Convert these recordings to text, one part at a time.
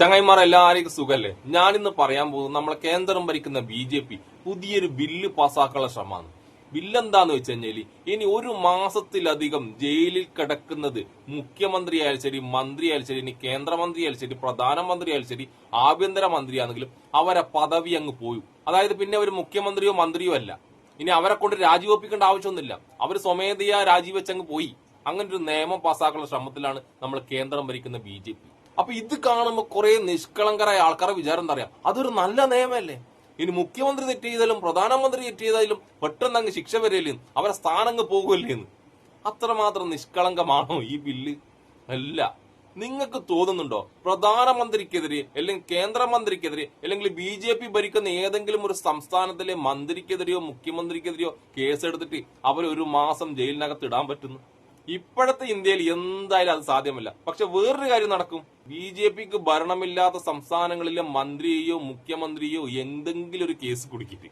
ചങ്ങായിമാർ എല്ലാവർക്കും സുഖല്ലേ? ഞാനിന്ന് പറയാൻ പോകുന്നത് നമ്മളെ കേന്ദ്രം ഭരിക്കുന്ന ബി ജെ പി പുതിയൊരു ബില്ല് പാസ്സാക്കാനുള്ള ശ്രമമാണ്. ബില്ല് എന്താന്ന് വെച്ച് കഴിഞ്ഞാൽ ഇനി ഒരു മാസത്തിലധികം ജയിലിൽ കിടക്കുന്നത് മുഖ്യമന്ത്രി ആയാലും ശരി മന്ത്രി ആയാലും ശരി ഇനി കേന്ദ്രമന്ത്രി ആയാലും ശരി പ്രധാനമന്ത്രി ആയാലും ശരി ആഭ്യന്തര മന്ത്രിയാണെങ്കിലും അവരെ പദവി അങ്ങ് പോയി. അതായത് പിന്നെ ഒരു മുഖ്യമന്ത്രിയോ മന്ത്രിയോ അല്ല. ഇനി അവരെ കൊണ്ട് രാജിവെപ്പിക്കേണ്ട ആവശ്യമൊന്നുമില്ല. അവർ സ്വമേധയാ രാജിവെച്ചങ്ങ് പോയി. അങ്ങനെ ഒരു നിയമം പാസ്സാക്കാനുള്ള ശ്രമത്തിലാണ് നമ്മൾ കേന്ദ്രം ഭരിക്കുന്ന ബി ജെ പി. അപ്പൊ ഇത് കാണുമ്പോൾ കുറെ നിഷ്കളങ്കരായ ആൾക്കാരെ വിചാരം എന്താ പറയാ അതൊരു നല്ല നിയമമല്ലേ? ഇനി മുഖ്യമന്ത്രി തെറ്റ് ചെയ്താലും പ്രധാനമന്ത്രി തെറ്റ് ചെയ്താലും പെട്ടെന്ന് അങ്ങ് ശിക്ഷ വരില്ലേ അവരെ സ്ഥാനം അങ്ങ് പോകുമല്ലേ എന്ന്. അത്രമാത്രം നിഷ്കളങ്കമാണോ ഈ ബില്ല്? അല്ല. നിങ്ങൾക്ക് തോന്നുന്നുണ്ടോ? പ്രധാനമന്ത്രിക്കെതിരെ അല്ലെങ്കിൽ കേന്ദ്രമന്ത്രിക്കെതിരെ അല്ലെങ്കിൽ ബി ജെ പി ഭരിക്കുന്ന ഏതെങ്കിലും ഒരു സംസ്ഥാനത്തിലെ മന്ത്രിക്കെതിരെയോ മുഖ്യമന്ത്രിക്കെതിരെയോ കേസെടുത്തിട്ട് അവരൊരു ഒരു മാസം ജയിലിനകത്ത് ഇടാൻ പറ്റുന്നു? ഇപ്പോഴത്തെ ഇന്ത്യയിൽ എന്തായാലും അത് സാധ്യമല്ല. പക്ഷെ വേറൊരു കാര്യം നടക്കും. ബി ജെ പിക്ക് ഭരണമില്ലാത്ത സംസ്ഥാനങ്ങളിലെ മന്ത്രിയെയോ മുഖ്യമന്ത്രിയോ എന്തെങ്കിലും ഒരു കേസ് കുടുക്കിയിട്ട്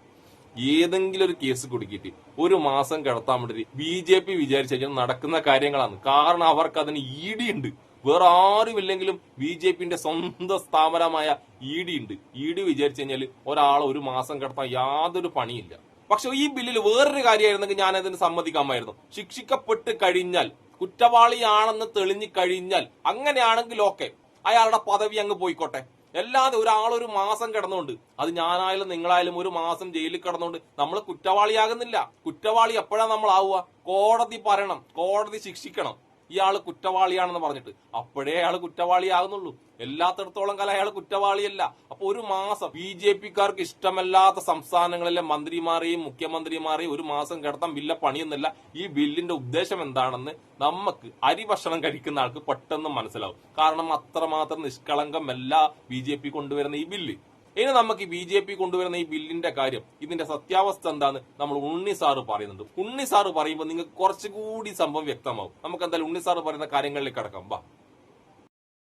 ഏതെങ്കിലും ഒരു കേസ് കുടുക്കിയിട്ട് ഒരു മാസം കിടത്താൻ വേണ്ടി ബി ജെ പി വിചാരിച്ചു നടക്കുന്ന കാര്യങ്ങളാണ്. കാരണം അവർക്ക് അതിന് ഇ ഡി ഉണ്ട്. വേറെ ആരുമില്ലെങ്കിലും ബി ജെ പിന്റെ സ്വന്തം സ്ഥാപനമായ ഇ ഡി ഉണ്ട്. ഇ ഡി വിചാരിച്ചു കഴിഞ്ഞാൽ ഒരാളെ ഒരു മാസം കിടത്താൻ യാതൊരു പണിയില്ല. പക്ഷെ ഈ ബില്ലിൽ വേറൊരു കാര്യമായിരുന്നെങ്കിൽ ഞാൻ അതിന് സമ്മതിക്കാമായിരുന്നു. ശിക്ഷിക്കപ്പെട്ട് കഴിഞ്ഞാൽ കുറ്റവാളിയാണെന്ന് തെളിഞ്ഞു കഴിഞ്ഞാൽ അങ്ങനെയാണെങ്കിൽ ഓക്കെ അയാളുടെ പദവി അങ്ങ് പോയിക്കോട്ടെ. അല്ലാതെ ഒരാൾ ഒരു മാസം കിടന്നുകൊണ്ട് അത് ഞാനായാലും നിങ്ങളായാലും ഒരു മാസം ജയിലിൽ കിടന്നുകൊണ്ട് നമ്മൾ കുറ്റവാളിയാകുന്നില്ല. കുറ്റവാളി എപ്പോഴാണ് നമ്മൾ ആവുക കോടതി പറയണം കോടതി ശിക്ഷിക്കണം. ഇയാൾ കുറ്റവാളിയാണെന്ന് പറഞ്ഞിട്ട്. അപ്പോഴേ അയാൾ കുറ്റവാളിയാകുന്നുള്ളൂ. എല്ലാത്തിടത്തോളം കാലം അയാൾ കുറ്റവാളിയല്ല. അപ്പൊ ഒരു മാസം ബി ജെ പിക്കാർക്ക് ഇഷ്ടമല്ലാത്ത സംസ്ഥാനങ്ങളിലെ മന്ത്രിമാരെയും മുഖ്യമന്ത്രിമാരെയും ഒരു മാസം കിടത്താൻ ബില്ല പണിയൊന്നുമില്ല ഈ ബില്ലിന്റെ ഉദ്ദേശം എന്താണെന്ന് നമുക്ക് അരി ഭക്ഷണം കഴിക്കുന്ന ആൾക്ക് പെട്ടെന്ന് മനസ്സിലാവും. കാരണം അത്രമാത്രം നിഷ്കളങ്കമല്ല ബി ജെ പി കൊണ്ടുവരുന്ന ഈ ബില്ല്. ഇനി നമുക്ക് ബി ജെ പി കൊണ്ടുവരുന്ന ഈ ബില്ലിന്റെ കാര്യം ഇതിന്റെ സത്യാവസ്ഥ എന്താണ് നമ്മൾ ഉണ്ണി സാറ് പറയുന്നുണ്ട്. ഉണ്ണി സാറ് പറയുമ്പോൾ നിങ്ങൾക്ക് കുറച്ചുകൂടി സംഭവം വ്യക്തമാവും. നമുക്ക് എന്തായാലും ഉണ്ണി സാറ് പറയുന്ന കാര്യങ്ങളിലേക്ക് കടക്കാം. വാ.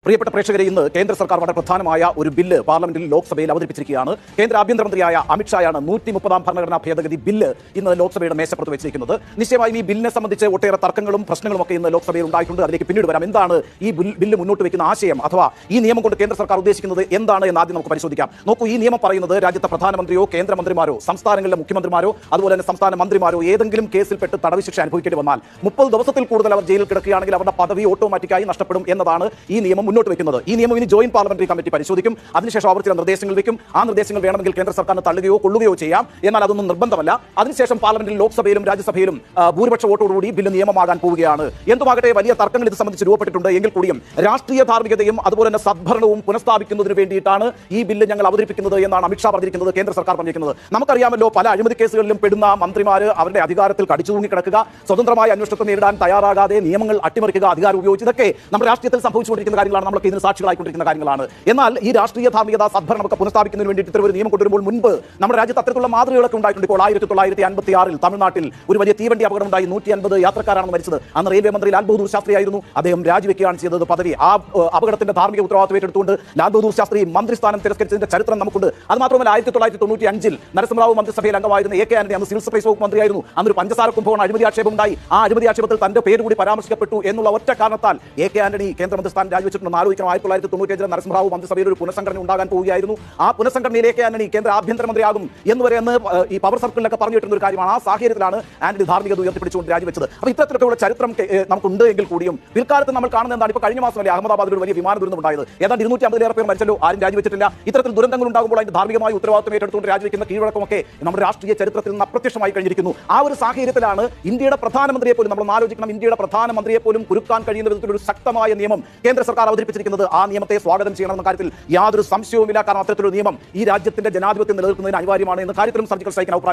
പ്രിയപ്പെട്ട പ്രേക്ഷകരെ ഇന്ന് കേന്ദ്ര സർക്കാർ വളരെ പ്രധാനമായ ഒരു ബില്ല് പാർലമെന്റിൽ ലോക്സഭയിൽ അവതരിപ്പിച്ചിരിക്കുകയാണ്. കേന്ദ്ര ആഭ്യന്തരമന്ത്രിയായ അമിത്ഷായാണ് നൂറ്റി മുപ്പതാം ഭരണഘടനാ ഭേദഗതി ബില്ല് ഇന്ന് ലോക്സഭയുടെ മേശപ്പുറത്ത് വെച്ചിരിക്കുന്നത്. നിശ്ചയമായും ഈ ബില്ലിനെ സംബന്ധിച്ച് ഒട്ടേറെ തർക്കങ്ങളും പ്രശ്നങ്ങളും ഒക്കെ ഇന്ന് ലോക്സഭയിൽ ഉണ്ടായിട്ടുണ്ട്. അതിലേക്ക് പിന്നീട് വരാം. എന്താണ് ഈ ബില്ല് മുന്നോട്ട് വെക്കുന്ന ആശയം? അഥവാ ഈ നിയമം കൊണ്ട് കേന്ദ്ര സർക്കാർ ഉദ്ദേശിക്കുന്നത് എന്താണ് എന്ന് ആദ്യം നമുക്ക് പരിശോധിക്കാം. നോക്കൂ ഈ നിയമം പറയുന്നത് രാജ്യത്തെ പ്രധാനമന്ത്രിയോ കേന്ദ്രമന്ത്രിമാരോ സംസ്ഥാനങ്ങളിലെ മുഖ്യമന്ത്രിമാരോ അതുപോലെ തന്നെ സംസ്ഥാന മന്ത്രിമാരോ ഏതെങ്കിലും കേസിൽപ്പെട്ട് തടവ് ശിക്ഷ അനുഭവിക്കേണ്ടി വന്നാൽ മുപ്പത് ദിവസത്തിൽ കൂടുതൽ അവർ ജയിലിൽ കിടക്കുകയാണെങ്കിൽ അവരുടെ പദവി ഓട്ടോമാറ്റിക്കായി നഷ്ടപ്പെടും എന്നതാണ് ഈ നിയമം മുന്നോട്ട് വെക്കുന്നത് ഈ നിയമം ഇനി ജോയിന്റ് പാർലമെന്ററി കമ്മിറ്റി പരിശോധിക്കും. അതിനുശേഷം അവർ ചില നിർദ്ദേശങ്ങൾ വെക്കും ആ നിർദ്ദേശങ്ങൾ വേണമെങ്കിൽ കേന്ദ്ര സർക്കാരിന് തള്ളുകയോ കൊള്ളുകയോ ചെയ്യാം. എന്നാൽ അതൊന്നും നിർബന്ധമല്ല. അതിനുശേഷം പാർലമെന്റിൽ ലോക്സഭയിലും രാജ്യസഭയിലും ഭൂരിപക്ഷ വോട്ടോടുകൂടി ബില്ല് നിയമമാകാൻ പോവുകയാണ്. എന്തുമാകട്ടെ വലിയ തർക്കങ്ങൾ ഇത് സംബന്ധിച്ച് രൂപപ്പെട്ടിട്ടുണ്ട്. എങ്കിൽ കൂടിയും രാഷ്ട്രീയ ധാർമ്മികതയും അതുപോലെ തന്നെ സദ്ഭരണവും പുനഃസ്ഥാപിക്കുന്നതിന് വേണ്ടിയിട്ടാണ് ഈ ബില്ല് ഞങ്ങൾ അവതരിപ്പിക്കുന്നത് എന്നാണ് അമിത്ഷാ പറഞ്ഞിരിക്കുന്നത് കേന്ദ്ര സർക്കാർ പറഞ്ഞിരിക്കുന്നത്. നമുക്കറിയാമല്ലോ പല അഴിമതി കേസുകളിലും പെടുന്ന മന്ത്രിമാർ അവരുടെ അധികാരത്തിൽ കടിച്ചു തൂങ്ങി കിടക്കുക സ്വതന്ത്രമായ അന്വേഷണത്തെ നേരിടാൻ തയ്യാറാകാതെ നിയമങ്ങൾ അട്ടിമറിക്കുക അധികാരം ഉപയോഗിച്ച് ഇതൊക്കെ നമ്മുടെ രാഷ്ട്രീയത്തിൽ സംഭവിച്ചുകൊണ്ടിരിക്കുന്ന കാര്യങ്ങളാണ്. നമ്മളൊക്കെ ഇതിന് സാക്ഷികളായിക്കൊണ്ടിരിക്കുന്ന കാര്യങ്ങളാണ്. എന്നാൽ ഈ രാഷ്ട്രീയ ധാർമ്മികത സദ്ഭരണമൊക്കെ പുനഃസ്ഥാപിക്കുന്നതിന് വേണ്ടി ഇത്തരം ഒരു നിയമം കൊണ്ടുവരുമ്പോൾ മുൻപ് നമ്മുടെ രാജ്യത്ത് അത്തരത്തിലുള്ള മാതൃകകളൊക്കെ ഉണ്ടായിട്ടുണ്ട്. ഇപ്പോൾ ആയിരത്തി തൊള്ളായിരത്തി അൻപത്തി ആറിൽ തമിഴ്നാട്ടിൽ ഒരു വലിയ തീവണ്ടി അപകടം ഉണ്ടായി നൂറ്റി അൻപത് യാത്രക്കാരാണ് മരിച്ചത്. അന്ന് റെയിൽവേ മന്ത്രി ലാൽ ബഹദൂർ ശാസ്ത്രി ആയിരുന്നു. അദ്ദേഹം രാജിവെക്കുകയാണ് ചെയ്തത്. പദവി ആ അപകടത്തിന്റെ ധാർമ്മിക ഉത്തരവാദിത്വം ഏറ്റെടുത്തുകൊണ്ട് ലാൽ ബഹദൂർ ശാസ്ത്രി മന്ത്രിസ്ഥാനം തിരസ്കരിച്ചതിന്റെ ചരിത്രം നമുക്കുണ്ട്. അത് മാത്രമല്ല ആയിരത്തി തൊള്ളായിരത്തി തൊണ്ണൂറ്റി അഞ്ചിൽ നരസിംഹറാവു മന്ത്രിസഭയിൽ അംഗമായിരുന്ന എ കെ ആന്റണി അന്ന് സിവിൽ സപ്ലൈസ് വകുപ്പ് മന്ത്രിയായിരുന്നു. അന്ന് ഒരു പഞ്ചസാര കുംഭകോണം അഴിമതി ആക്ഷേപം ഉണ്ടായി ആ അഴിമതി ആക്ഷേപത്തിൽ തന്റെ പേര് കൂടി പരാമർശിക്കപ്പെട്ടു എന്നുള്ള ഒറ്റ കാരണത്താൽ എ കെ ആന്റണി കേന്ദ്രമന്ത്രി സ്ഥാനം രാജിവെച്ചിട്ടുണ്ടെന്ന് ആലോചിക്കണം. ആയിരത്തി തൊള്ളായിരത്തി തൊണ്ണൂറ്റി നരസിംഹറാവു മന്ത്രിസഭയിൽ ഒരു പുനഃസംഘടന ഉണ്ടാകാൻ പോവുകയായിരുന്നു. ആ പുനഃസംഘടനയിലേക്കാണ് ഈ കേന്ദ്ര ആഭ്യന്തരമന്ത്രിയാകും എന്ന് വരെ എന്ന് ഈ പവർ സർക്കിളിലൊക്കെ പറഞ്ഞു കിട്ടുന്ന ഒരു കാര്യമാണ്. ആ സാഹചര്യത്തിലാണ് ആന്റണി ധാർമ്മികത ഉയർത്തിപ്പിടിച്ചുകൊണ്ട് രാജിവെച്ചത്. അപ്പോൾ ഇത്തരത്തിലൊക്കെയുള്ള ചരിത്രം നമുക്കുണ്ട് എങ്കിൽ കൂടിയും പിൽക്കാലത്ത് നമ്മൾ കാണുന്ന എന്താണ്? ഇപ്പോൾ കഴിഞ്ഞ മാസമല്ലേ അഹമ്മദാബാദിൽ ഒരു വലിയ വിമാന ദുരന്തം ഉണ്ടായത്. ഏതാണ്ട് ഇരുന്നൂറ്റി അമ്പതിലേറെ പേർ മരിച്ചല്ലോ ആരും രാജിവെച്ചിട്ടില്ല. ഇത്തരത്തിൽ ദുരന്തങ്ങൾ ഉണ്ടാകുമ്പോൾ അതിന്റെ ധാർമ്മികമായ ഉത്തരവാദിത്വം ഏറ്റെടുത്തുകൊണ്ട് രാജിവെക്കുന്ന കീഴടക്കമൊക്കെ നമ്മുടെ രാഷ്ട്രീയ ചരിത്രത്തിൽ നിന്ന് അപ്രത്യക്ഷമായി കഴിഞ്ഞിരിക്കുന്നു. ആ ഒരു സാഹചര്യത്തിലാണ് ഇന്ത്യയുടെ പ്രധാനമന്ത്രിയെ പോലും നമ്മൾ ആലോചിക്കണം ഇന്ത്യയുടെ പ്രധാനമന്ത്രിയെ പോലും കുരുക്കാൻ കഴിയുന്ന വിധത്തിലൊരു ശക്തമായ നിയമം കേന്ദ്ര സർക്കാർ അവതരിപ്പിച്ചിരിക്കുന്നത് ആ നിയമത്തെ സ്വാഗതം ചെയ്യണമെന്ന കാര്യത്തിൽ യാതൊരു സംശയവുമില്ല. കാരണം അത്തരത്തിലൊരു നിയമം ഈ രാജ്യത്തിന്റെ ജനാധിപത്യം നിലനിൽക്കുന്നതിന് അനിവാര്യമാണ് എന്ന കാര്യത്തിലും സർജിക്കൽ സ്ട്രൈക്കിന് അഭിപ്രായ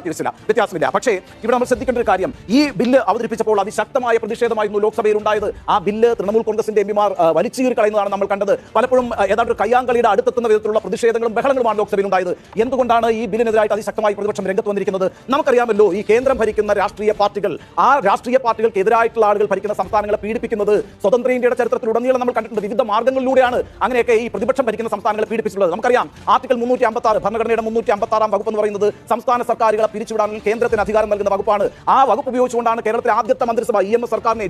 വ്യത്യാസമില്ല. പക്ഷേ ഇവിടെ നമ്മൾ ശ്രദ്ധിക്കേണ്ട ഒരു കാര്യം. ഈ ബില്ല് അവതരിപ്പിച്ചപ്പോൾ അതിശക്തമായ പ്രതിഷേധമായിരുന്നു ലോക്സഭയിൽ ഉണ്ടായത്. ആ ബില്ല് തൃണമൂൽ കോൺഗ്രസിന്റെ എംപിമാർ വലിച്ചീറി കളയുന്നതാണ് നമ്മൾ കണ്ടത്. പലപ്പോഴും ഏതാണ്ട് കയ്യാങ്കളിയുടെ അടുത്തെത്തുന്ന വിധത്തിലുള്ള പ്രതിഷേധങ്ങളും ബഹളങ്ങളുമാണ് ലോക്സഭയിൽ ഉണ്ടായത്. എന്തുകൊണ്ടാണ് ഈ ബില്ലിനെതിരായിട്ട് അതിശക്തമായി പ്രതിപക്ഷം രംഗത്ത് വന്നിരിക്കുന്നത്? നമുക്കറിയാമല്ലോ ഈ കേന്ദ്രം ഭരിക്കുന്ന രാഷ്ട്രീയ പാർട്ടികൾ ആ രാഷ്ട്രീയ പാർട്ടികൾക്ക് എതിരായിട്ടുള്ള ആളുകൾ ഭരിക്കുന്ന സംസ്ഥാനങ്ങളെ പീഡിപ്പിക്കുന്നത് സ്വതന്ത്ര ഇന്ത്യയുടെ ചരിത്രത്തിലുടനീളം നമ്മൾ കണ്ടിട്ടുണ്ട്. വിവിധ മാർഗങ്ങളിലൂടെയാണ് അങ്ങനെയൊക്കെ ഈ പ്രതിപക്ഷം ഭരിക്കുന്ന സംസ്ഥാനങ്ങളെ പീഡിപ്പിച്ചിട്ടുള്ളത്. നമുക്കറിയാം ആർട്ടിക്കൽ മുന്നൂറ്റി അമ്പത്തി ആറ് ഭരണഘടനയുടെ മുന്നൂറ്റി അമ്പത്തി ആറാം വകുപ്പ് എന്ന് പറയുന്നത് സംസ്ഥാന സർക്കാരുകളെ പിരിച്ചുവിടാൻ കേന്ദ്രത്തിന് അധികാരം നൽകുന്ന വകുപ്പാണ്. ആ വകുപ്പ് ഉപയോഗിച്ചുകൊണ്ടാണ് കേരളത്തിലെ ആദ്യത്തെ മന്ത്രിസഭ ഇ എം എസ് സർക്കാരിനെ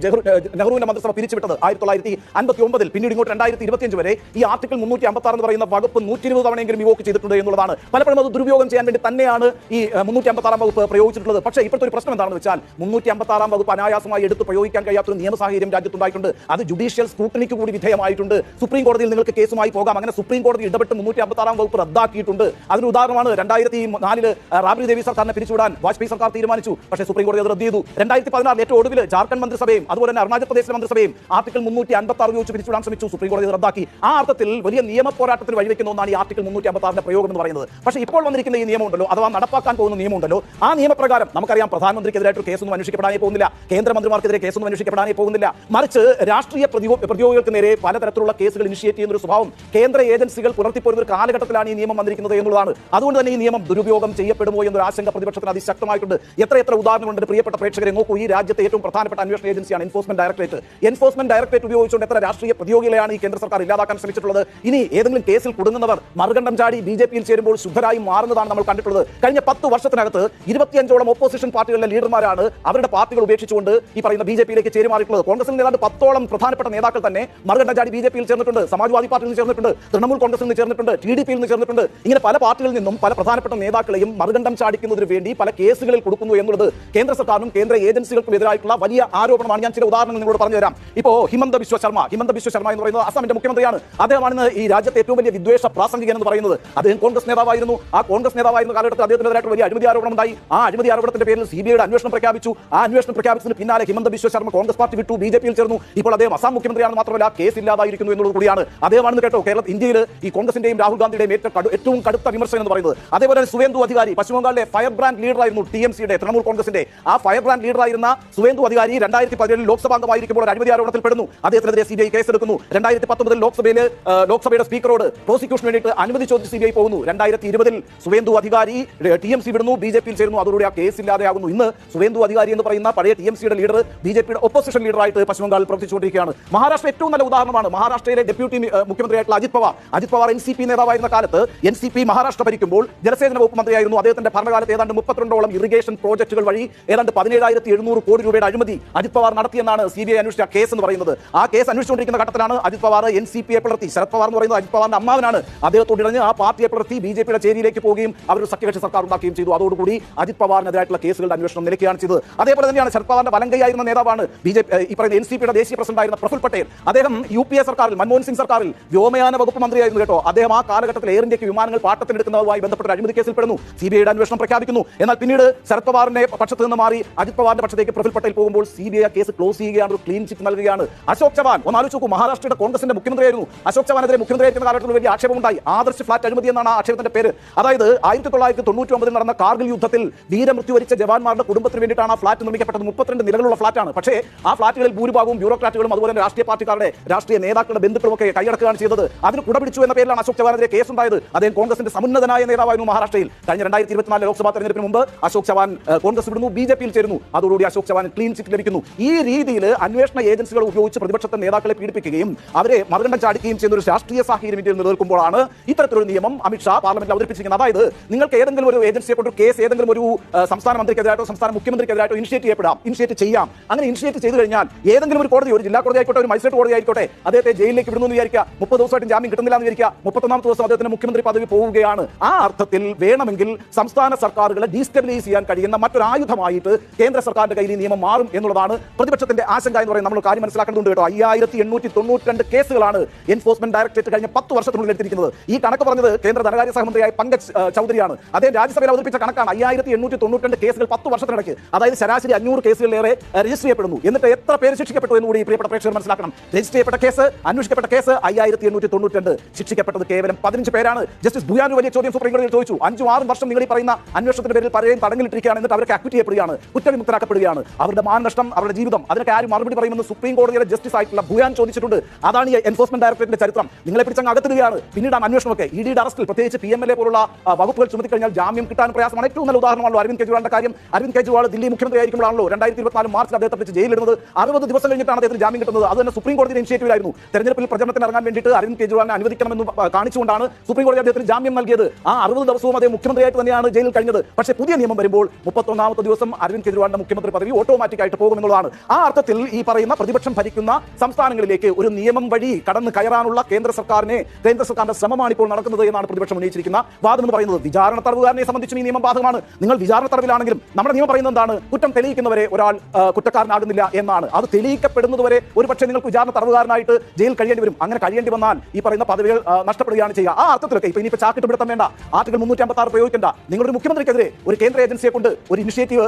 നെഹ്റുവിന്റെ മന്ത്രിസഭ പിരിച്ചുവിട്ടത്. ആയിരത്തി തൊള്ളായിരത്തി അൻപത്തി ഒമ്പതിൽ പിന്നീട് ഇങ്ങോട്ട് രണ്ടായിരത്തി ഇരുപത്തിയഞ്ച് വരെ ഈ ആർട്ടിക്കൽ മുന്നൂറ്റി അമ്പത്തി ആറ് എന്ന് പറയുന്ന വകുപ്പ് നൂറ്റി ഇരുപത് തവണയെങ്കിലും വിവോക്ക് ചെയ്തിട്ടുണ്ട് എന്നുള്ളതാണ്. പലപ്പോഴും അത് ദുരുപയോഗം ചെയ്യാൻ വേണ്ടി തന്നെയാണ് ഈ മുന്നൂറ്റി അമ്പത്തി ആറാം വകുപ്പ് പ്രയോഗിച്ചിട്ടുള്ളത്. പക്ഷേ ഇപ്പോഴത്തെ ഒരു പ്രശ്നം എന്താണെന്ന് വെച്ചാൽ മുന്നൂറ്റി അമ്പത്തി ആറാം വകുപ്പ് അനായാസമായി എടുത്ത് പ്രയോഗിക്കാൻ കഴിയാത്തൊരു നിയമ സാഹചര്യം രാജ്യത്തുണ്ടായിട്ടുണ്ട്. അത് ജുഡീഷ്യൽ സ്ക്രൂട്ടനിക്ക് കൂടി വിധേയമായിട്ടുണ്ട്. സുപ്രീം കോടതിയിൽ നിങ്ങൾക്ക് കേസുമായി പോകാം. അങ്ങനെ സുപ്രീം കോടതി ഇടപെട്ട് മുന്നൂറ്റി അമ്പത്താറാം വകുപ്പ് റദ്ദാക്കിയിട്ടുണ്ട്. അതിന് ഉദാഹരണമാണ് രണ്ടായിരത്തി നാലിൽ റാബ്രി ദേവി സർക്കാരിനെ പിരിച്ചുവിടാൻ വാജ്പേയി സർക്കാർ തീരുമാനിച്ചു. പക്ഷേ സുപ്രീം കോടതി അത് റദ്ദ് ചെയ്തു. രണ്ടായിരത്തി പതിനാറിൽ ഏറ്റവും ഒടുവിൽ ജാർഖണ്ഡ് മന്ത്രിസഭയും അതുപോലെ തന്നെ അരുണാചൽ പ്രദേശിലെ മന്ത്രിസഭയും ആർട്ടിക്കൽ മുന്നൂറ്റി അമ്പത്തി ആറ് ഉപയോഗിച്ച് പിരിച്ചുവിടാൻ ശ്രമിച്ചു. സുപ്രീം കോടതി റദ്ദാക്കി. ആ അർത്ഥത്തിൽ വലിയ നിയമ പോരാട്ടത്തിന് വഴിവെക്കുന്ന ഒന്നാണ് ഈ ആർട്ടിക്കൽ മുന്നൂറ്റി അമ്പത്തി ആറിന്റെ പ്രയോഗം എന്ന് പറയുന്നത്. പക്ഷേ ഇപ്പോൾ വന്നിരിക്കുന്ന ഈ നിയമമുണ്ടല്ലോ അഥവാ നടപ്പാക്കാൻ പോകുന്ന നിയമമുണ്ടല്ലോ ആ നിയമപ്രകാരം നമുക്കറിയാം പ്രധാനമന്ത്രിക്കെതിരായിട്ട് കേസൊന്നും അന്വേഷിക്കപ്പെടാനേ പോകുന്നില്ല. കേന്ദ്രമന്ത്രിമാർക്കെതിരെ കേസൊന്നും അന്വേഷിക്കപ്പെടാനേ പോകുന്നില്ല. മറിച്ച് രാഷ്ട്രീയ പ്രതിയോ- പ്രതിയോഗികൾക്ക് നേരെ പലതരത്തിലുള്ള കേസുകൾ ഇനിഷ്യേറ്റ് ചെയ്യുന്ന ഒരു സ്വഭാവം കേന്ദ്ര ഏജൻസികൾ പുലർത്തിപ്പോരുന്ന ഒരു കാലഘട്ടത്തിലാണ് ഈ നിയമം വന്നിരിക്കുന്നത് എന്നുള്ളതാണ്. അതുകൊണ്ട് തന്നെ ഈ നിയമം ദുരുപയോഗം ചെയ്യപ്പെടുമോ എന്നൊരു ആശങ്ക പ്രതിപക്ഷത്തിന് അതിശക്തമായിട്ടുണ്ട്. എത്ര എത്ര ഉദാഹരണങ്ങളുണ്ട് പ്രിയപ്പെട്ട പ്രേക്ഷകരെ. നോക്കൂ ഈ രാജ്യത്തെ ഏറ്റവും പ്രധാനപ്പെട്ട അന്വേഷണ ഏജൻസിയാണ് എൻഫോഴ്സ്മെന്റ് ഡയറക്ടറേറ്റ് എൻഫോഴ്സ്മെന്റ് ഡയറക്ടറേറ്റ് ഉപയോഗിച്ചുകൊണ്ട് എത്ര രാഷ്ട്രീയ പ്രതിയോഗികളെയാണ് ഈ കേന്ദ്ര സർക്കാർ ഇല്ലാതാക്കാൻ ശ്രമിച്ചിട്ടുള്ളത്? ഇനി ഏതെങ്കിലും കേസിൽ കുടുങ്ങുന്നവർ മറുകണ്ഠം ചാടി ബി ജെ പിയിൽ ചേരുമ്പോൾ ശുദ്ധരായി മാറുന്നതാണ് നമ്മൾ കണ്ടിട്ടുള്ളത്. കഴിഞ്ഞ പത്ത് വർഷത്തിനകത്ത് ഇരുപത്തിയഞ്ചോളം ഓപ്പോസിഷൻ പാർട്ടികളിലെ ലീഡർമാരാണ് അവരുടെ പാർട്ടികൾ ഉപേക്ഷിച്ചുകൊണ്ട് ഈ പറയുന്ന ബി ജെ പിയിലേക്ക് ചേരുമാറിയിട്ടുള്ളത്. കോൺഗ്രസിൽ ഏതാണ്ട് പത്തോളം പ്രധാനപ്പെട്ട നേതാക്കൾ തന്നെ മറുകണ്ഠം ചാടി ബി ജെ പിയിൽ ചേർന്നിട്ടുണ്ട് സമാജ്വാദി പാർട്ടിയിൽ നിന്ന് ചേർന്നിട്ടുണ്ട് തൃണമൂൽ കോൺഗ്രസിൽ നിന്ന് ചേർന്നിട്ടുണ്ട് ടി ഡി പിയിൽ നിന്ന് ചേർന്നിട്ടുണ്ട്. ഇങ്ങനെ പല പാർട്ടികളിൽ നിന്നും പല പ്രധാനപ്പെട്ട നേതാക്കളെയും മറുകണ്ഠം ചാടിക്കുന്നതിന് വേണ്ടി പല കേസുകളിൽ കൊടുക്കുന്നു എന്നുള്ളത് കേന്ദ്ര സർക്കാരിനും കേന്ദ്ര ഏജൻസികൾക്കും എതിരായിട്ടുള്ള വലിയ ആരോപണമാണ് ഞാൻ ചില ഉദാഹരണങ്ങൾ നിങ്ങളോട് പറഞ്ഞു തരാം. ഇപ്പോ ഹിമന്ത ബിശ്വ ശർമ്മ ഹിമന്ത ബിശ്വ ശർമ്മ എന്ന് പറയുന്നത് അസമിന്റെ മുഖ്യമന്ത്രിയാണ്. അദ്ദേഹമാണ് ഈ രാജ്യത്തെ ഏറ്റവും വലിയ വിദ്വേഷ പ്രാസംഗികൻ എന്ന് പറയുന്നത്. അദ്ദേഹം കോൺഗ്രസ് നേതാവായിരുന്നു. ആ കോൺഗ്രസ് നേതാവായിരുന്ന കാലഘട്ടത്തിൽ അദ്ദേഹത്തിനെതിരായിട്ട് വലിയ അഴിമതി ആരോപണം ഉണ്ടായി. ആ അഴിമതി ആരോപണത്തിന്റെ പേരിൽ സി ബി ഐയുടെ അന്വേഷണം പ്രഖ്യാപിച്ചു. ആ അന്വേഷണം പ്രഖ്യാപിച്ചതിന് പിന്നാലെ ഹിമന്ത ബിശ്വ ശർമ്മ കോൺഗ്രസ് പാർട്ടി വിട്ടു ബി ജെ പിയിൽ ചേർന്നു. ഇപ്പോൾ അദ്ദേഹം അസാം മുഖ്യമന്ത്രിയാണ് മാത്രമല്ല കേസ് ഇല്ലാതായിരിക്കുന്നു എന്നുള്ളത് കൂടിയാണ്. അദ്ദേഹമാണെന്ന് കേട്ടോ കേരള ഇന്ത്യയിൽ ഈ കോൺഗ്രസിന്റെയും രാഹുൽ ഗാന്ധിയുടെയും ഏറ്റവും ഏറ്റവും കടുത്ത വിമർശനം എന്ന് പറയുന്നത്. അതേപോലെ സുവേന്ദു അധികാരി പശ്ചിമ ബംഗാളിലെ ഫയർ ബ്രാൻഡ് ലീഡറായിരുന്നു ടി എം സിയുടെ തൃണമൂൽ കോൺഗ്രസിന്റെ. ആ ഫയർ ബ്രാൻഡ് ലീഡർ ആയിരുന്ന സുവേന്ദു അധികാരി രണ്ടായിരത്തി പതിനേഴിൽ ലോക്സഭാ അംഗമായിരിക്കുമ്പോൾ ഒരു അഴിമതി ആരോപണത്തിൽ പെടുന്നു. അദ്ദേഹത്തിനെതിരെ സി ബി ഐ കേസെടുക്കുന്നു. രണ്ടായിരത്തി പത്തൊമ്പതിൽ ലോക്സഭയിൽ ലോക്സഭയുടെ സ്പീക്കറോട് പ്രോസിക്യൂഷന് വേണ്ടിയിട്ട് അനുമതി ചോദിച്ച് സി ബി ഐ പോകുന്നു. രണ്ടായിരത്തി ഇരുപതിൽ Suvendu Adhikari T M C വിടുന്നു. ബി ജെ പിയിൽ ചേരുന്നു. അതോടെ ആ കേസ് ഇല്ലാതെയാകുന്നു. ഇന്ന് സുവേന്ദു അധികാരി എന്ന് പറയുന്ന പഴയ ടി എം സിയുടെ ലീഡർ ബി ജെ പിയുടെ ഒപ്പോസിഷൻ ലീഡറായിട്ട് പശ്ചിമ ബംഗാളിൽ പ്രവർത്തിച്ചുകൊണ്ടിരിക്കുകയാണ്. മഹാരാഷ്ട്ര ഏറ്റവും നല്ല ഉദാഹരണമാണ് മഹാരാഷ്ട്രയിലെ deputy മുഖ്യമന്ത്രിയായിട്ടുള്ള Ajit Pawar. Ajit Pawar N C P നേതാവായിരുന്ന കാലത്ത് എൻ സി പി മഹാരാഷ്ട്ര ഭരിക്കുമ്പോൾ ജലസേചന വകുപ്പ് മന്ത്രിയായിരുന്നു. അദ്ദേഹത്തിന്റെ ഭരണകാലത്ത് ഏതാണ്ട് മുപ്പത്തിരണ്ടോളം ഇറിഗേഷൻ പ്രോജക്റ്റുകൾ വഴി ഏതാണ്ട് പതിനേഴായിരത്തി എഴുന്നൂറ് കോടി രൂപയുടെ അഴിമതി അജിത് പവാർ നടത്തിയെന്നാണ് സി ബി ഐ അന്വേഷിച്ച കേസ് എന്ന് പറയുന്നത്. ആ കേസ് അന്വേഷിച്ചുകൊണ്ടിരിക്കുന്ന ഘട്ടത്തിലാണ് അജിത് പവാർ എൻ സി പിയെ പിളർത്തി. ശരത് പവാർ എന്ന് പറയുന്നത് അജിത് പവാറിന്റെ അമ്മാവനാണ്. അദ്ദേഹത്തോട് ഇടഞ്ഞ് ആ പാർട്ടിയെ പിളർത്തി ബി ജെ പിയുടെ ചേരിയിലേക്ക് പോവുകയും അവർ സഖ്യകക്ഷി സർക്കാർ ഉണ്ടാക്കുകയും ചെയ്തു. അതോടുകൂടി അജിത് പവാറിനെതിരായിട്ടുള്ള കേസുകളുടെ അന്വേഷണം നിലയ്ക്കുകയാണ് ചെയ്തത്. അതേപോലെ തന്നെയാണ് ശരത് പവാറിന്റെ വലങ്കയായിരുന്ന നേതാവാണ് ബി ജെ ഈ പറയുന്ന എൻ സി പിയുടെ ദേശീയ പ്രസിഡന്റായിരുന്ന പ്രഫുൽ പട്ടേൽ. അദ്ദേഹം യു പി എ സർക്കാരിൽ മൻമോഹൻ സിംഗ് സർക്കാരിൽ വ്യോമയാന വകുപ്പ് മന്ത്രിയായിരുന്നു കേട്ടോ. അദ്ദേഹം ആ കാലഘട്ടത്തിൽ എയർ ഇന്ത്യയ്ക്ക് വിമാനങ്ങൾ പാട്ടത്തിനെടുക്കുന്നതുമായി ബന്ധപ്പെട്ട അഴിമതി കേസിൽ പെടുന്നു. സി ബി ഐയുടെ അന്വേഷണം പ്രഖ്യാപിക്കുന്നു. എന്നാൽ പിന്നീട് ശരത് പവാറിന്റെ പക്ഷത്ത് നിന്ന് മാറി അജിത് പവാറിന്റെ പക്ഷത്തേക്ക് പ്രഫുൽ പട്ടേൽ പോകുമ്പോൾ C B I case close ചെയ്യുകയാണ് ഒരു ക്ലീൻ ചിറ്റ് നൽകുകയാണ്. അശോക് ചവാൻ ഒന്ന് ആലോചിച്ച് നോക്കൂ മഹാരാഷ്ട്രയുടെ കോൺഗ്രസിന്റെ മുഖ്യമന്ത്രിയായിരുന്നു. അശോക് ചവാനെതിരെ മുഖ്യമന്ത്രിയായിരുന്ന കാലഘട്ടത്തിൽ വലിയ ആക്ഷേപമുണ്ടായി. ആദർശ് ഫ്ലാറ്റ് അഴിമതി എന്നാണ് ആക്ഷേപത്തിന്റെ പേര്. അതായത് ആയിരത്തി തൊള്ളായിരത്തി തൊണ്ണൂറ്റി ഒമ്പതിൽ നടന്ന കാർഗിൽ യുദ്ധത്തിൽ വീരമൃത്യു വരിച്ച ജവാന്മാരുടെ കുടുംബത്തിന് വേണ്ടിയിട്ടാണ് ആ ഫ്ലാറ്റ് നിർമ്മിക്കപ്പെട്ടത്. മുപ്പത്തിരണ്ട് നിലകളുള്ള ഫ്ലാറ്റാണ്. പക്ഷേ ആ ഫ്ലാറ്റുകളിൽ ഭൂരിഭാഗവും ബ്യൂറോക്രാറ്റുകളും അതുപോലെ രാഷ്ട്രീയ പാർട്ടിക്കാരുടെ രാഷ്ട്രീയ നേതാക്കളുടെ ബന്ധുക്കളുമൊക്കെ കൈയടക്കുകയാണ് ചെയ്തത്. അതിന് കുടപിടിച്ചു എന്ന പേരിലാണ് അശോക് ചവാനെതിരെ കേസുണ്ടായത്. അദ്ദേഹം കോൺഗ്രസിന്റെ സമുന്നതനായ നേതാവായിരുന്നു മഹാരാഷ്ട്രയിൽ. കഴിഞ്ഞ രണ്ടായിരത്തി ഇരുപത്തിനാല് ലോക്സഭാ തെരഞ്ഞെടുപ്പിന് മുമ്പ് അശോക് ചവാൻ കോൺഗ്രസ് വിടുന്നു ബി ജെ പിയിൽ ചേരുന്നു. അതോടുകൂടി അശോക് ചവാൻ ക്ലീൻ ചിറ്റ് ലഭിക്കുന്നു. ഈ രീതിയിൽ അന്വേഷണ ഏജൻസികൾ ഉപയോഗിച്ച് പ്രതിപക്ഷത്തെ നേതാക്കളെ പീഡിപ്പിക്കുകയും അവരെ മറുകണ്ഠം ചാടിക്കുകയും ചെയ്യുന്ന ഒരു രാഷ്ട്രീയ സാഹചര്യം ഇന്ത്യയിൽ നിലനിൽക്കുമ്പോഴാണ് ഇത്തരത്തിലൊരു നിയമം അമിത്ഷാ പാർലമെന്റിൽ അവതരിപ്പിച്ചിരിക്കുന്നത്. അതായത് നിങ്ങൾക്ക് ഏതെങ്കിലും ഒരു ഏജൻസിയെ കൊണ്ട് കേസ് ഏതെങ്കിലും ഒരു സംസ്ഥാന മന്ത്രിക്കെതിരായിട്ടോ സംസ്ഥാന മുഖ്യമന്ത്രിക്കെതിരായിട്ടോ ഇനിഷ്യേറ്റ് ചെയ്യപ്പെടാം. ഇനിഷ്യേറ്റ് ചെയ്യാം. അങ്ങനെ ഇനിഷ്യേറ്റ് ചെയ്തു കഴിഞ്ഞാൽ ഏതെങ്കിലും ഒരു കോടതി ഒരു ജില്ലാ കോടതി ആയിക്കോട്ടെ ഒരു മജിസ്ട്രേറ്റ് കോടതി ആയിക്കോട്ടെ അദ്ദേഹത്തെ ജയിലിലേക്ക് വിടുന്നു എന്ന് വിചാരിക്കുക. മുപ്പത് ദിവസമായിട്ട് ജാമ്യം കിട്ടുന്നില്ല എന്ന് വിചാരിക്കുക. മുപ്പത്തൊന്നാമത്തെ ദിവസം അദ്ദേഹത്തിന് മുഖ്യമന്ത്രി പദവി പോവുകയാണ്. ആ അർത്ഥത്തിൽ വേണമെങ്കിൽ സംസ്ഥാന സർക്കാരുകളെ ഡീസ്റ്റബിലൈസ് ചെയ്യാൻ കഴിയുന്ന മറ്റൊരു ആയുധമായിട്ട് കേന്ദ്ര സർക്കാരിന്റെ കയ്യിൽ നിയമം മാറും എന്നുള്ളതാണ് പ്രതിപക്ഷത്തിന്റെ ആശങ്ക എന്ന് പറയുന്നത്. നമ്മൾ കാര്യം മനസ്സിലാക്കേണ്ടതുണ്ട് കേട്ടോ. അയ്യായിരത്തി എണ്ണൂറ്റി തൊണ്ണൂറ്റി രണ്ട് കേസുകളാണ് എൻഫോഴ്സ്മെന്റ് ഡയറക്ടറേറ്റ് കഴിഞ്ഞ പത്ത് വർഷത്തിനുള്ളിൽ എടുത്തിരിക്കുന്നത്. ഈ കണക്ക് പറഞ്ഞത് കേന്ദ്ര ധനകാര്യ സഹമന്ത്രിയായ പങ്കജ് ചൗധരിയാണ്. അദ്ദേഹം രാജ്യസഭയിൽ അവതരിപ്പിച്ച കണക്കാണ്. അയ്യായിരത്തി എണ്ണൂറ്റി തൊണ്ണൂറ്റി രണ്ട് കേസുകൾ പത്ത് വർഷത്തിനിടയ്ക്ക് അതായത് ശരാശരി അഞ്ഞൂറ് കേസുകളിലേറെ രജിസ്റ്റർ ചെയ്യപ്പെടുന്നു. എന്നിട്ട് എത്ര പേര് ശിക്ഷിക്കപ്പെട്ടു എന്നുകൂടി പ്രിയപ്പെട്ട പ്രേക്ഷകർ മനസ്സിലാക്കണം. രജിസ്റ്റർ ചെയ്യപ്പെട്ട കേസ് അന്വേഷിക്കപ്പെട്ട കേസ് അയ്യായിരത്തി എണ്ണൂറ്റി തൊണ്ണൂറ്റി രണ്ട് ശിക്ഷിക്കപ്പെട്ടത് കേവലം പതിനഞ്ച് പേരാണ്. ജസ്റ്റിസ് ഭൂയാനു വലിയ ചോദ്യം സുപ്രീം കോടതിയിൽ ചോദിച്ചു. അഞ്ചും ആറും വർഷം നിങ്ങൾ ഈ പറയുന്ന അന്വേഷണത്തിന്റെ പേരിൽ പലരെയും തടങ്കലിട്ടിരിക്കുകയാണ് എന്നിട്ട് അവർക്ക് അക്വിറ്റ് ചെയ്യപ്പെടുകയാണ്. കുറ്റവിമുക്തരാക്കപ്പെടുകയാണ്. അവരുടെ മാനനഷ്ടം അവരുടെ ജീവിതം അതിനൊക്കെ ആരും മറുപടി പറയുമെന്ന് സുപ്രീം കോടതിയുടെ ജസ്റ്റിസ് ആയിട്ടുള്ള ഭൂയാൻ ചോദിച്ചിട്ടുണ്ട്. അതാണ് ഈ എൻഫോഴ്സ്മെന്റ് ഡയറക്ടറേറ്റിന്റെ ചരിത്രം. നിങ്ങളെ പിടിച്ചങ്ങ് അകത്തിടുകയാണ്. പിന്നീട് അന്വേഷണമൊക്കെ ഇ ഡിയുടെ അറസ്റ്റിൽ പ്രത്യേകിച്ച് പി എം എൽ എ പോലുള്ള വകുപ്പുകൾ ചുമത്തിക്കഴിഞ്ഞാൽ ജാമ്യം കിട്ടാൻ പ്രയാസമാണ്. ഏറ്റവും നല്ല ഉദാഹരണമാണല്ലോ അരവിന്ദ് കെജ്രിവാളിന്റെ കാര്യം. അരവിന്ദ് കെജ്രിവാൾ ദില്ലി മുഖ്യമന്ത്രി ആയിരിക്കുമ്പോഴാണല്ലോ രണ്ടായിരത്തി ഇരുപത്തിനാല് മാർച്ചിൽ അദ്ദേഹത്തെ പിടിച്ച് ജയിലിടുന്നത് അറുപത് ദിവസം കഴിഞ്ഞിട്ടാണ് അദ്ദേഹത്തിന് ജാമ്യം കിട്ടുന്നത്. അത് തന്നെ സുപ്രീം കോടതിയുടെ ഇനിഷ്യേറ്റീവിലായിരുന്നു തെരഞ്ഞെടുപ്പിൽ പ്രചരണത്തിന് ഇറങ്ങാൻ വേണ്ടിയിട്ട് അരവിന്ദ് കെജ്രിവാളിനെ അനുവദിക്കണമെന്ന് കാണിച്ചുകൊണ്ടാണ് സുപ്രീം കോടതി അദ്ദേഹത്തിന് ജാമ്യം നൽകിയത്. ആ അറുപത് ദിവസവും അദ്ദേഹം മുഖ്യമന്ത്രിയായിട്ട് തന്നെയാണ് ജയിലിൽ കഴിഞ്ഞത്. പക്ഷേ പുതിയ നിയമം വരുമ്പോൾ മുപ്പത്തൊന്നാമത്തെ ദിവസം അരവിന്ദ് കെജ്രിവാളിന്റെ മുഖ്യമന്ത്രി പദവി ഓട്ടോമാറ്റിക്കായിട്ട് പോകുമെന്നുള്ളതാണ്. ആ അർത്ഥത്തിൽ ഈ പറയുന്ന പ്രതിപക്ഷം ഭരിക്കുന്ന സംസ്ഥാനങ്ങളിലേക്ക് ഒരു നിയമം വഴി കടന്ന് കയറാനുള്ള കേന്ദ്ര സർക്കാരിനെ കേന്ദ്ര സർക്കാരിന്റെ ശ്രമമാണ് ഇപ്പോൾ നടക്കുന്നത് എന്നാണ് പ്രതിപക്ഷം ഉന്നയിച്ചിരിക്കുന്ന വാദം എന്ന് പറയുന്നത്. വിചാരണ തടവുകാരനെ സംബന്ധിച്ചും ഈ നിയമം ബാധകമാണ്. നിങ്ങൾ വിചാരണ തടവിലാണെങ്കിലും നമ്മുടെ നിയമം പറയുന്നത് എന്താണ്? കുറ്റം തെളിയിക്കുന്നവരെ ഒരാൾ കുറ്റക്കാരനാകുന്നില്ല എന്നാണ്. അത് തെളിയിക്കപ്പെടുന്നതുവരെ ഒരു പക്ഷേ നിങ്ങൾക്ക് വിചാരണ തടവുകാരനായിട്ട് ജയിൽ കഴിയേണ്ടി വരും. അങ്ങനെ കഴിയേണ്ടി വന്നാൽ ഈ പറയുന്ന പദവികൾ നഷ്ടപ്പെടുകയാണ് ചെയ്യുക. ആ അർത്ഥത്തിലൊക്കെ ഇപ്പൊ ഇനിയിപ്പോ ചാക്കിട്ട് പിടുത്തം വേണ്ട. ആർട്ടിക്കൽ മുന്നൂറ്റി അമ്പത്തി പ്രയോഗിക്കേണ്ട. നിങ്ങളൊരു മുഖ്യമന്ത്രിക്കെതിരെ ഒരു കേന്ദ്ര ഏജൻസിയെ കൊണ്ട് ഒരു ഇനിഷ്യേറ്റീവ്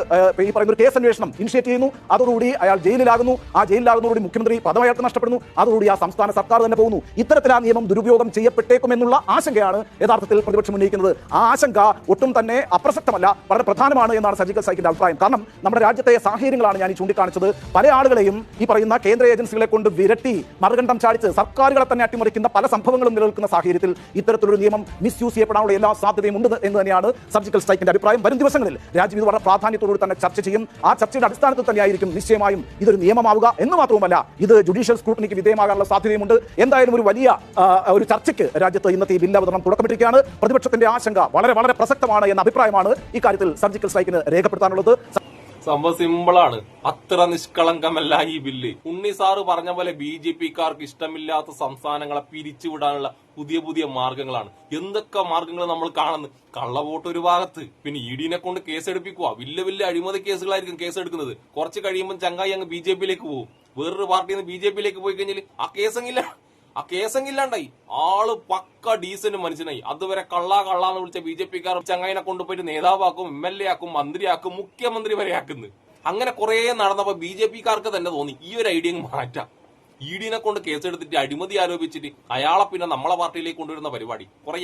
ഈ പറയുന്ന ഒരു കേസ് അന്വേഷണം ഇനിഷ്യേറ്റ് ചെയ്യുന്നു. അതോടുകൂടി അയാൾ ജയിലിലാകുന്നു. ആ ജയിലിലാകുന്നതോടുകൂടി മുഖ്യമന്ത്രി പദം നഷ്ടപ്പെടുന്നു. അതോടുകൂടി ആ സംസ്ഥാന സർക്കാർ തന്നെ പോകുന്നു. ഇത്തരത്തിൽ ആ നിയമം ദുരുപയോഗം ചെയ്യപ്പെട്ടേക്കുമെന്നുള്ള ആശങ്കയാണ് യഥാർത്ഥത്തിൽ പ്രതിപക്ഷം ഉന്നയിക്കുന്നത്. ആ ആശങ്ക ഒട്ടും തന്നെ അപ്രസക്തമല്ല. വളരെ പ്രധാനമാണ് എന്നാണ് സർജിക്കൽ സൈക്കിന്റെ അഭിപ്രായം. കാരണം നമ്മുടെ രാജ്യത്തെ സാഹചര്യങ്ങളാണ് ഞാൻ ഈ ചൂണ്ടിക്കാണിച്ചത്. പല ആളുകളെയും ഈ പറയുന്ന കേന്ദ്ര ഏജൻസികളെ കൊണ്ട് വിരട്ടി മറുകണ്ഠം ചാടിച്ച് സർക്കാരുകളെ തന്നെ അട്ടിമറിക്കുന്ന പല സംഭവങ്ങളും നിലനിൽക്കുന്ന സാഹചര്യത്തിൽ ഇത്തരത്തിലൊരു നിയമം മിസ്യൂസ് ചെയ്യപ്പെടാനുള്ള എല്ലാ സാധ്യതയും ഉണ്ട് എന്ന് തന്നെയാണ് സർജിക്കൽ സ്ട്രൈക്കിന്റെ അഭിപ്രായം. വരും ദിവസങ്ങളിൽ രാജ്യം ഇത് വളരെ പ്രാധാന്യത്തോടുകൂടി തന്നെ ചർച്ച ചെയ്യും. ആ ചർച്ചയുടെ അടിസ്ഥാനത്തിൽ തന്നെയായിരിക്കും നിശ്ചയമായും ഇതൊരു നിയമമാവുക. എന്ന് മാത്രവുമല്ല ഇത് ജുഡീഷ്യൽ സ്ക്രൂട്ടനിക്ക് വിധേയമാകാനുള്ള സാധ്യതയുമുണ്ട്. എന്തായാലും ഒരു വലിയ ഒരു ചർച്ചയ്ക്ക് രാജ്യത്ത് ഇന്നത്തെ ഈ ബില്ല് അവതരണം തുടക്കമിട്ടിരിക്കുകയാണ്. പ്രതിപക്ഷത്തിന്റെ ആശങ്ക വളരെ വളരെ പ്രസക്തമാണ് എന്ന അഭിപ്രായമാണ് ഇക്കാര്യത്തിൽ സർജിക്കൽ സ്ട്രൈക്കിന് രേഖപ്പെടുത്താനുള്ളത്. സംഭവം സിമ്പിളാണ്. അത്ര നിഷ്കളങ്കമല്ല ഈ ബില്ല്. ഉണ്ണി സാറ് പറഞ്ഞ പോലെ ബി ജെ പിക്കാർക്ക് ഇഷ്ടമില്ലാത്ത സംസ്ഥാനങ്ങളെ പിരിച്ചുവിടാനുള്ള പുതിയ പുതിയ മാർഗങ്ങളാണ്. എന്തൊക്കെ മാർഗങ്ങൾ നമ്മൾ കാണുന്നു കള്ളവോട്ട് ഒരു ഭാഗത്ത്. പിന്നെ ഇ ഡിനെ കൊണ്ട് കേസെടുപ്പിക്കുക വലിയ വലിയ അഴിമതി കേസുകളായിരിക്കും കേസെടുക്കുന്നത്. കുറച്ച് കഴിയുമ്പോൾ ചങ്ങായി അങ്ങ് ബി ജെ പിയിലേക്ക് പോകും. വേറൊരു പാർട്ടിയിൽ നിന്ന് ബി ജെ പിയിലേക്ക് പോയി കഴിഞ്ഞാൽ ആ കേസെങ്കില്ല ആ കേസെങ്കില്ലാണ്ടായി. ആൾ പക്ക ഡീസന്റ് മനുഷ്യനായി. അതുവരെ കള്ളാ കള്ളാന്ന് വിളിച്ച ബി ജെ പിക്കാർ ചങ്ങായിനെ കൊണ്ടുപോയിട്ട് നേതാവാക്കും എം എൽ എ ആക്കും മന്ത്രിയാക്കും മുഖ്യമന്ത്രി വരെ ആക്കുന്നു. അങ്ങനെ കുറെ നടന്നപ്പോ ബി ജെ പിക്കാർക്ക് തന്നെ തോന്നി. ഈ ഒരു ഐഡിയ മാറ്റാം. ഇ ഡിനെ കൊണ്ട് കേസെടുത്തിട്ട് അഴിമതി ആരോപിച്ചിട്ട് അയാളെ പിന്നെ നമ്മളെ പാർട്ടിയിലേക്ക് കൊണ്ടുവരുന്ന പരിപാടി. കുറെ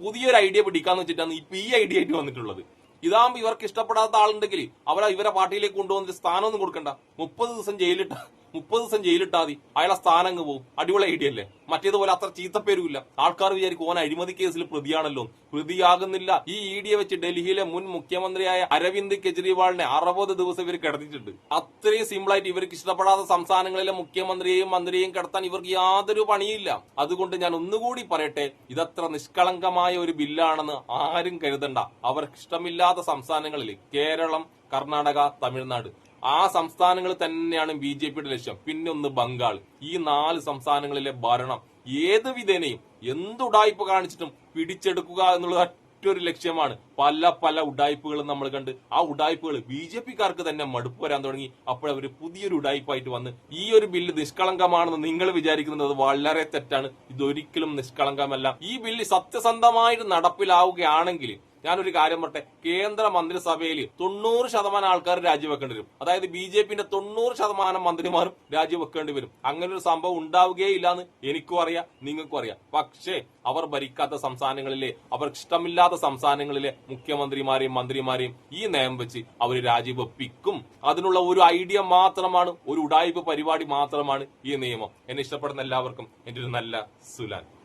പുതിയൊരു ഐഡിയ പിടിക്കാന്ന് വെച്ചിട്ടാണ് ഇപ്പൊ ഈ ഐഡിയ ആയിട്ട് വന്നിട്ടുള്ളത്. ഇതാകുമ്പോ ഇവർക്ക് ഇഷ്ടപ്പെടാത്ത ആളുണ്ടെങ്കിൽ അവരെ ഇവരെ പാർട്ടിയിലേക്ക് കൊണ്ടുവന്നിട്ട് സ്ഥാനമൊന്നും കൊടുക്കണ്ട. മുപ്പത് ദിവസം ജയിലിട്ട മുപ്പത് ദിവസം ജയിലിട്ടാതി അയാളെ സ്ഥാനം അങ്ങ് പോകും. അടിപൊളി ഐഡിയ അല്ലേ? മറ്റേതുപോലെ അത്ര ചീത്തപ്പേരുമില്ല. ആൾക്കാർ വിചാരിക്കും ഓൻ അഴിമതി കേസിൽ പ്രതിയാണല്ലോ. പ്രതിയാകുന്നില്ല. ഈ ഇ ഡിയെ വെച്ച് ഡൽഹിയിലെ മുൻ മുഖ്യമന്ത്രിയായ അരവിന്ദ് കെജ്രിവാളിനെ അറുപത് ദിവസം ഇവർ കിടത്തിയിട്ടുണ്ട്. അത്രയും സിമ്പിളായിട്ട് ഇവർക്ക് ഇഷ്ടപ്പെടാത്ത സംസ്ഥാനങ്ങളിലെ മുഖ്യമന്ത്രിയെയും മന്ത്രിയെയും കിടത്താൻ ഇവർക്ക് യാതൊരു പണിയില്ല. അതുകൊണ്ട് ഞാൻ ഒന്നുകൂടി പറയട്ടെ ഇതത്ര നിഷ്കളങ്കമായ ഒരു ബില്ലാണെന്ന് ആരും കരുതണ്ട. അവർക്ക് ഇഷ്ടമില്ലാത്ത സംസ്ഥാനങ്ങളിൽ കേരളം കർണാടക തമിഴ്നാട്. ആ സംസ്ഥാനങ്ങൾ തന്നെയാണ് ബി ജെ പിയുടെ ലക്ഷ്യം. പിന്നെ ഒന്ന് ബംഗാൾ. ഈ നാല് സംസ്ഥാനങ്ങളിലെ ഭരണം ഏത് വിധേനയും എന്തുടായ്പ കാണിച്ചിട്ടും പിടിച്ചെടുക്കുക എന്നുള്ളത് ഒറ്റൊരു ലക്ഷ്യമാണ്. പല പല ഉടായ്പകളും നമ്മൾ കണ്ട് ആ ഉടായ്പകൾ ബി ജെ പിക്കാർക്ക് തന്നെ മടുപ്പ് വരാൻ തുടങ്ങി. അപ്പോൾ അവർ പുതിയൊരു ഉടായ്പായിട്ട് വന്ന് ഈ ഒരു ബില്ല് നിഷ്കളങ്കമാണെന്ന് നിങ്ങൾ വിചാരിക്കുന്നത് വളരെ തെറ്റാണ്. ഇതൊരിക്കലും നിഷ്കളങ്കമല്ല. ഈ ബില്ല് സത്യസന്ധമായിട്ട് നടപ്പിലാവുകയാണെങ്കിൽ ഞാനൊരു കാര്യം പറട്ടെ. കേന്ദ്ര മന്ത്രിസഭയിൽ തൊണ്ണൂറ് ശതമാനം ആൾക്കാർ രാജിവെക്കേണ്ടി വരും. അതായത് ബി ജെ പിന്റെ തൊണ്ണൂറ് ശതമാനം മന്ത്രിമാരും രാജിവെക്കേണ്ടി വരും. അങ്ങനെ ഒരു സംഭവം ഉണ്ടാവുകയേ എന്ന് എനിക്കും അറിയാം നിങ്ങൾക്കും അറിയാം. പക്ഷേ അവർ ഭരിക്കാത്ത സംസ്ഥാനങ്ങളിലെ അവർക്ക് ഇഷ്ടമില്ലാത്ത സംസ്ഥാനങ്ങളിലെ മുഖ്യമന്ത്രിമാരെയും മന്ത്രിമാരെയും ഈ നയം വെച്ച് അവർ രാജിവെപ്പിക്കും. അതിനുള്ള ഒരു ഐഡിയ മാത്രമാണ് ഒരു ഉടായ്പ പരിപാടി മാത്രമാണ് ഈ നിയമം. എന്നെ ഇഷ്ടപ്പെടുന്ന എല്ലാവർക്കും എന്റെ ഒരു നല്ല സുലാൻ.